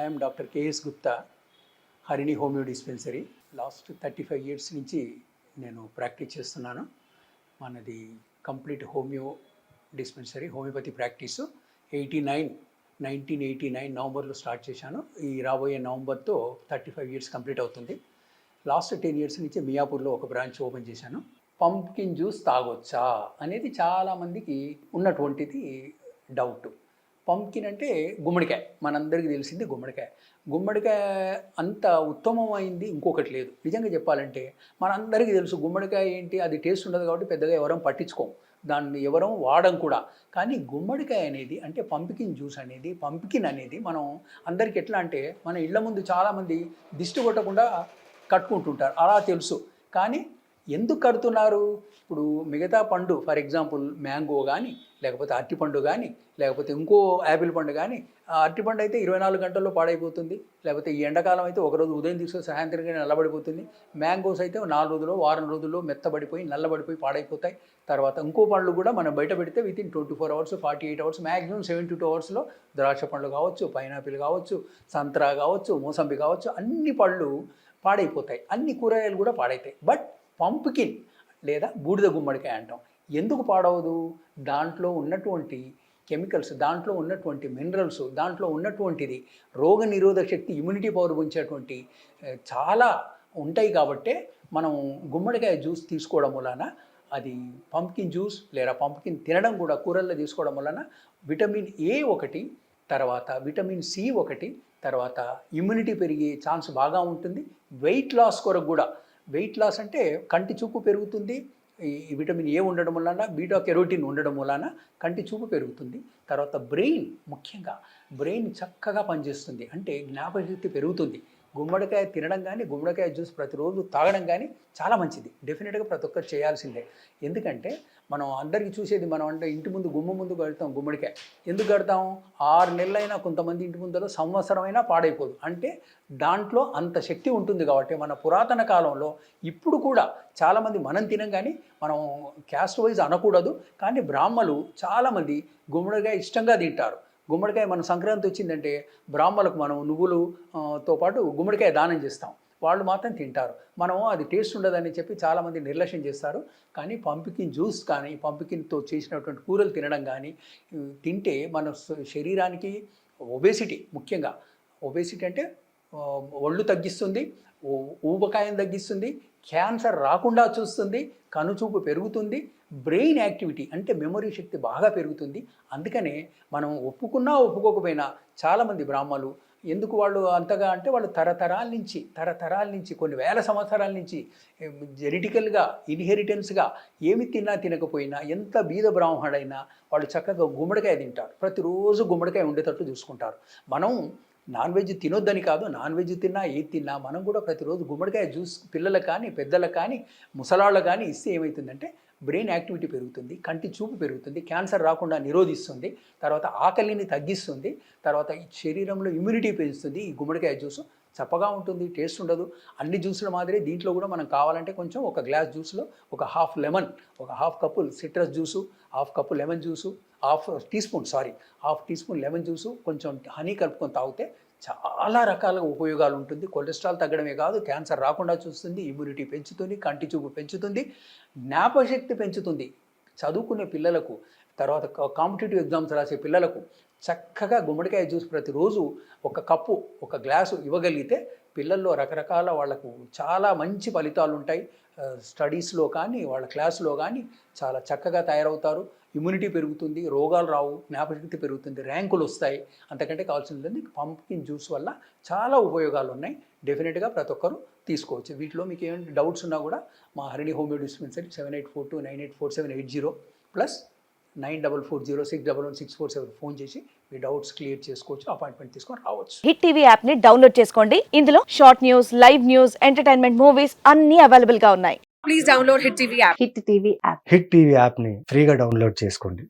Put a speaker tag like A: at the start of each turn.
A: I'm doctor KS Gupta Harini homeo dispensary last thirty five years నుంచి నేను practice చేస్తున్నాను. మనది complete homeo dispensary homeopathy practice eighty nine nineteen eighty nine నవంబర్లో start చేశాను. ఈ రాబోయే నవంబర్తో థర్టీ ఫైవ్ ఇయర్స్ కంప్లీట్ అవుతుంది. లాస్ట్ టెన్ ఇయర్స్ నుంచి మియాపూర్లో ఒక బ్రాంచ్ ఓపెన్ చేశాను. పంప్కిన్ జ్యూస్ తాగొచ్చా అనేది చాలామందికి ఉన్నటువంటిది డౌట్ పంప్కిన్ అంటే గుమ్మడికాయ. మనందరికీ తెలిసింది గుమ్మడికాయ. గుమ్మడికాయ అంత ఉత్తమమైంది ఇంకొకటి లేదు. నిజంగా చెప్పాలంటే మనందరికీ తెలుసు గుమ్మడికాయ ఏంటి అది టేస్ట్ ఉండదు కాబట్టి పెద్దగా ఎవరం పట్టించుకోం దాన్ని ఎవరం వాడం కూడా. కానీ గుమ్మడికాయ అనేది అంటే పంపికిన్ జ్యూస్ అనేది పంపికిన్ అనేది మనం అందరికి ఎట్లా అంటే మన ఇళ్ళ ముందు చాలామంది దిష్టి కొట్టకుండా కట్టుకుంటుంటారు. అలా తెలుసు. కానీ ఎందుకు కడుతున్నారు? ఇప్పుడు మిగతా పండు ఫర్ ఎగ్జాంపుల్ మ్యాంగో కానీ లేకపోతే అరటిపండు కానీ లేకపోతే ఇంకో యాపిల్ పండు కానీ ఆ అరటిపండు అయితే ఇరవై నాలుగు గంటల్లో పాడైపోతుంది. లేకపోతే ఈ ఎండాకాలం అయితే ఒకరోజు ఉదయం తీసుకొని సాయంత్రం నల్లబడిపోతుంది. మ్యాంగోస్ అయితే నాలుగు రోజులు వారం రోజుల్లో మెత్తబడిపోయి నల్లబడిపోయి పాడైపోతాయి. తర్వాత ఇంకో పండ్లు కూడా మనం బయట పెడితే with in twenty four hours forty eight hours maximum seventy two అవర్స్లో ద్రాక్ష పండ్లు కావచ్చు పైనాపిల్ కావచ్చు సంత్రా కావచ్చు మోసంబి కావచ్చు అన్ని పళ్ళు పాడైపోతాయి. అన్ని కూరగాయలు కూడా పాడైతాయి. బట్ పంప్కిన్ లేదా బూడిద గుమ్మడికాయ అంటాం. ఎందుకు పాడవదు? దాంట్లో ఉన్నటువంటి కెమికల్స్ దాంట్లో ఉన్నటువంటి మినరల్స్ దాంట్లో ఉన్నటువంటిది రోగ నిరోధక శక్తి ఇమ్యూనిటీ పవర్ ఉంచేటువంటి చాలా ఉంటాయి కాబట్టే మనం గుమ్మడికాయ జ్యూస్ తీసుకోవడం వలన అది పంప్కిన్ జ్యూస్ లేదా పంప్కిన్ తినడం కూడా కూరల్లో తీసుకోవడం వలన విటమిన్ ఏ ఒకటి తర్వాత విటమిన్ సి ఒకటి తర్వాత ఇమ్యూనిటీ పెరిగే ఛాన్స్ బాగా ఉంటుంది. వెయిట్ లాస్ కొరకు కూడా వెయిట్ లాస్ అంటే కంటి చూపు పెరుగుతుంది ఈ విటమిన్ ఏ ఉండడం వలన బీటా కెరోటిన్ ఉండడం వలన కంటి చూపు పెరుగుతుంది. తర్వాత బ్రెయిన్ ముఖ్యంగా బ్రెయిన్ చక్కగా పనిచేస్తుంది. అంటే జ్ఞాపకశక్తి పెరుగుతుంది. గుమ్మడికాయ తినడం కానీ గుమ్మడికాయ జ్యూస్ ప్రతిరోజు తాగడం కానీ చాలా మంచిది. డెఫినెట్గా ప్రతి ఒక్కరు చేయాల్సిందే. ఎందుకంటే మనం అందరికీ చూసేది మనం అంటే ఇంటి ముందు గుమ్మ ముందు కడతాం గుమ్మడికాయ. ఎందుకు కడతాం ఆరు నెలలైనా కొంతమంది ఇంటి ముందర సంవత్సరమైనా పాడైపోదు. అంటే దాంట్లో అంత శక్తి ఉంటుంది కాబట్టి మన పురాతన కాలంలో ఇప్పుడు కూడా చాలామంది మనం తినం కానీ మనం క్యాస్ట్ వైజ్ అనకూడదు. కానీ బ్రాహ్మలు చాలామంది గుమ్మడికాయ ఇష్టంగా తింటారు. గుమ్మడికాయ మన సంక్రాంతి వచ్చిందంటే బ్రాహ్మలకు మనం నువ్వులు తో పాటు గుమ్మడికాయ దానం చేస్తాం. వాళ్ళు మాత్రం తింటారు. మనం అది టేస్ట్ ఉండదని చెప్పి చాలామంది నిర్లక్ష్యం చేస్తారు. కానీ పంపికిన్ జ్యూస్ కానీ పంపికిన్తో చేసినటువంటి కూరలు తినడం కానీ తింటే మన శరీరానికి ఒబేసిటీ ముఖ్యంగా. ఒబేసిటీ అంటే ఒళ్ళు తగ్గిస్తుంది ఊబకాయం తగ్గిస్తుంది క్యాన్సర్ రాకుండా చూస్తుంది కనుచూపు పెరుగుతుంది బ్రెయిన్ యాక్టివిటీ అంటే మెమొరీ శక్తి బాగా పెరుగుతుంది. అందుకనే మనం ఒప్పుకున్నా ఒప్పుకోకపోయినా చాలామంది బ్రాహ్మలు ఎందుకు వాళ్ళు అంతగా అంటే వాళ్ళు తరతరాల నుంచి తరతరాల నుంచి కొన్ని వేల సంవత్సరాల నుంచి జెనెటికల్గా ఇన్హెరిటెన్స్గా ఏమి తిన్నా తినకపోయినా ఎంత బీద బ్రాహ్మణుడైనా వాళ్ళు చక్కగా గుమ్మడికాయ తింటారు. ప్రతిరోజు గుమ్మడికాయ ఉండేటట్టు చూసుకుంటారు. మనం నాన్ వెజ్ తినొద్దని కాదు నాన్ వెజ్ తిన్నా ఏది తిన్నా మనం కూడా ప్రతిరోజు గుమ్మడికాయ జ్యూస్ పిల్లలకు కానీ పెద్దలకు కానీ ముసలాళ్ళు కానీ ఇస్తే ఏమవుతుందంటే బ్రెయిన్ యాక్టివిటీ పెరుగుతుంది కంటి చూపు పెరుగుతుంది క్యాన్సర్ రాకుండా నిరోధిస్తుంది తర్వాత ఆకలిని తగ్గిస్తుంది తర్వాత శరీరంలో ఇమ్యూనిటీ పెంచుతుంది ఈ గుమ్మడికాయ జ్యూస్ చప్పగా ఉంటుంది టేస్ట్ ఉండదు. అన్ని జ్యూసుల మాదిరి దీంట్లో కూడా మనం కావాలంటే కొంచెం ఒక గ్లాస్ జ్యూస్లో ఒక హాఫ్ లెమన్ ఒక half cup citrus juice half cup lemon juice half teaspoon sorry half teaspoon lemon juice కొంచెం హనీ కలుపుకొని తాగితే చాలా రకాల ఉపయోగాలు ఉంటుంది. కొలెస్ట్రాల్ తగ్గడమే కాదు క్యాన్సర్ రాకుండా చూస్తుంది ఇమ్యూనిటీ పెంచుతుంది కంటి చూపు పెంచుతుంది జ్ఞాపశక్తి పెంచుతుంది. చదువుకునే పిల్లలకు తర్వాత కాంపిటేటివ్ ఎగ్జామ్స్ రాసే పిల్లలకు చక్కగా గుమ్మడికాయ జ్యూస్ ప్రతిరోజు ఒక కప్పు ఒక గ్లాసు ఇవ్వగలిగితే పిల్లల్లో రకరకాల వాళ్ళకు చాలా మంచి ఫలితాలు ఉంటాయి. స్టడీస్లో కానీ వాళ్ళ క్లాస్లో కానీ చాలా చక్కగా తయారవుతారు. ఇమ్యూనిటీ పెరుగుతుంది రోగాలు రావు జ్ఞాపశక్తి పెరుగుతుంది ర్యాంకులు వస్తాయి. అంతకంటే కావాల్సింది పంప్కిన్ జ్యూస్ వల్ల చాలా ఉపయోగాలు ఉన్నాయి. డెఫినెట్గా ప్రతి ఒక్కరు తీసుకోవచ్చు. వీటిలో మీకు ఏమైనా డౌట్స్ ఉన్నా కూడా మా Harini homeo dispensary seven eight four two nine eight four seven eight zero plus nine double four zero six double one six four seven phone చేసి మీ డౌట్స్ క్లియర్ చేసుకోవచ్చు అపాయింట్మెంట్ తీసుకొని రావచ్చు.
B: హిట్ టీవీ యాప్ని download చేసుకోండి. ఇందులో short news live news entertainment movies అన్ని అవైలబుల్గా ఉన్నాయి.
C: Please download Hit TV app.
D: Hit TV app
E: Hit TV యాప్ని ఫ్రీగా డౌన్లోడ్ చేసుకోండి.